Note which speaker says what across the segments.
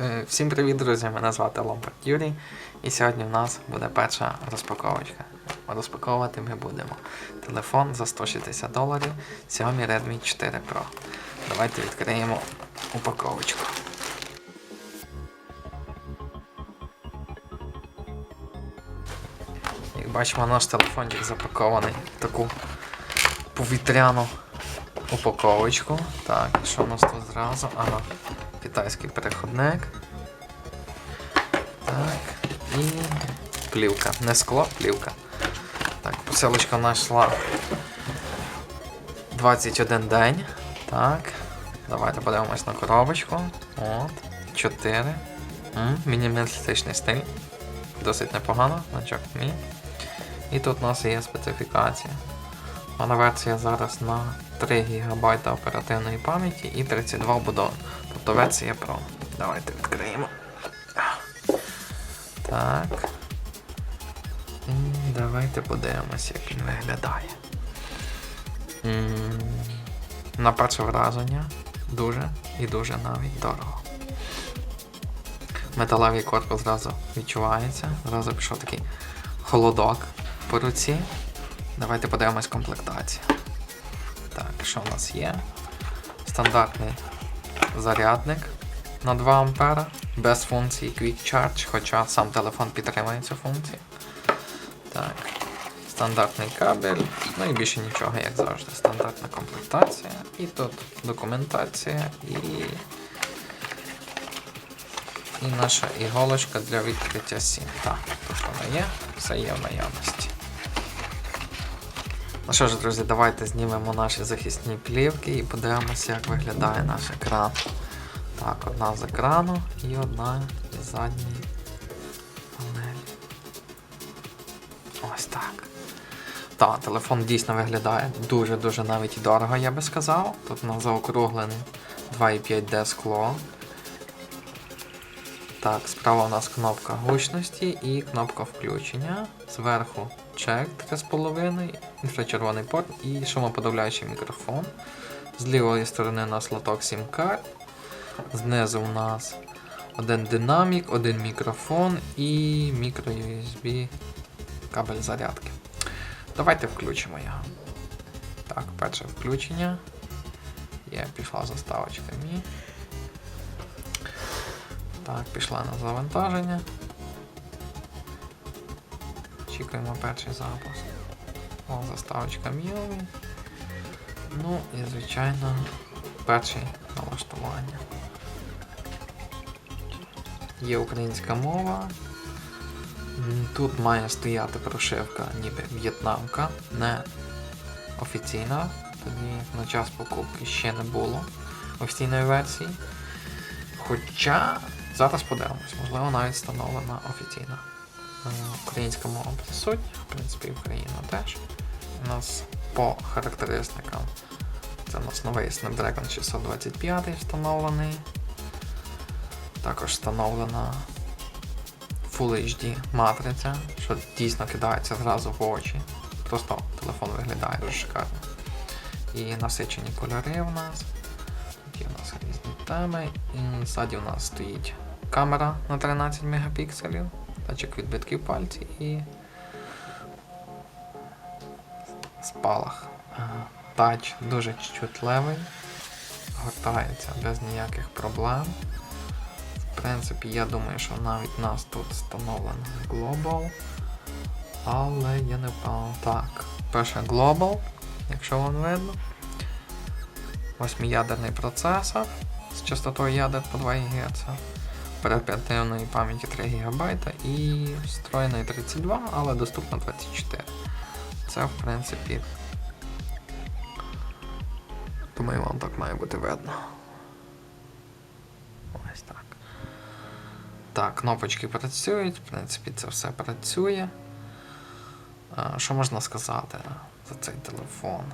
Speaker 1: Е, Всім привіт, друзі! Мене звати Ломбард Юрій. І сьогодні в нас буде перша розпаковочка. Розпаковувати ми будемо телефон за 160 доларів Xiaomi Redmi 4 Pro. Давайте відкриємо упаковочку. Як бачимо, наш телефончик запакований в таку повітряну упаковочку. Так, що у нас тут зразу? Ага, китайський переходник. Так, і плівка. Не скло, плівка. Так, посилочка знайшла 21 день. Так. Давайте подивимось на коробочку. От. 4. М, Мінімалістичний стиль. Досить непогано, значок мій. І тут у нас є специфікація. Мене версія зараз на 3 ГБ оперативної пам'яті і 32 будон. Тобто версія Pro. Давайте відкриємо. Так. Давайте подивимося, як він виглядає. На перше враження дуже і дуже навіть дорого. Металевий корпус зразу відчувається. Зразу пішов такий холодок по руці. Давайте подивимось комплектацію. Так, що в нас є? Стандартний зарядник на 2 ампера без функції Quick Charge, хоча сам телефон підтримує цю функцію. Так, стандартний кабель, ну і більше нічого, як завжди. Стандартна комплектація. І тут документація і. І наша іголочка для відкриття сім. Так, тут вона є, все є в наявності. Ну що ж, друзі, давайте знімемо наші захисні плівки і подивимося, як виглядає наш екран. Так, одна з екрану і одна з задньої панелі. Ось так. Так, телефон дійсно виглядає дуже-дуже навіть дорого, я би сказав. Тут у нас заокруглене 2,5D скло. Так, справа у нас кнопка гучності і кнопка включення. Зверху чек 3,5, інфрачервоний порт і шумоподавляючий мікрофон. З лівої сторони у нас лоток SIM карт. Знизу у нас один динамік, один мікрофон і мікро USB кабель зарядки. Давайте включимо його. Так, перше включення. Є, пішла заставочка. Так, пішла на завантаження. Чекаємо перший запуск. О, заставочка мілові. Ну і звичайно перші налаштування. Є українська мова. Тут має стояти прошивка ніби в'єтнамка, не офіційна. Тоді на час покупки ще не було офіційної версії. Хоча зараз подивимось, можливо, навіть встановлена офіційна українська мова присутня, в принципі, Україна теж. У нас по характеристикам це у нас новий Snapdragon 625 встановлений. Також встановлена Full HD матриця, що дійсно кидається зразу в очі. Просто телефон виглядає дуже шикарно. І насичені кольори у нас. Такі у нас різні теми. І ззаді у нас стоїть камера на 13 мегапікселів, датчик відбитків пальців і спалах. Тач дуже чутливий, гортається без ніяких проблем. В принципі, я думаю, що навіть у нас тут встановлено Global. Але я не впевнений. Так, пише Global, якщо вам видно. Восьмиядерний процесор з частотою ядер по 2 ГГц. Оперативної пам'яті 3 ГБ і встроєної 32, але доступно 24. Це в принципі. Думаю, вам так має бути видно. Ось так. Так, кнопочки працюють, в принципі, це все працює. Що можна сказати за цей телефон?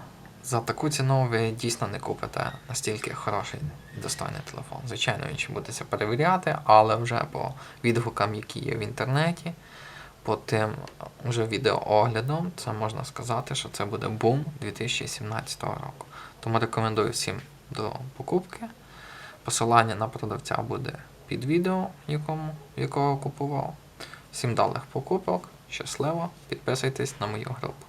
Speaker 1: За таку ціну ви дійсно не купите настільки хороший і достойний телефон. Звичайно, він ще будеться перевіряти, але вже по відгукам, які є в інтернеті, по тим вже відеооглядом, це можна сказати, що це буде бум 2017 року. Тому рекомендую всім до покупки. Посилання на продавця буде під відео, якому, якого купував. Всім далих покупок, щасливо, підписуйтесь на мою групу.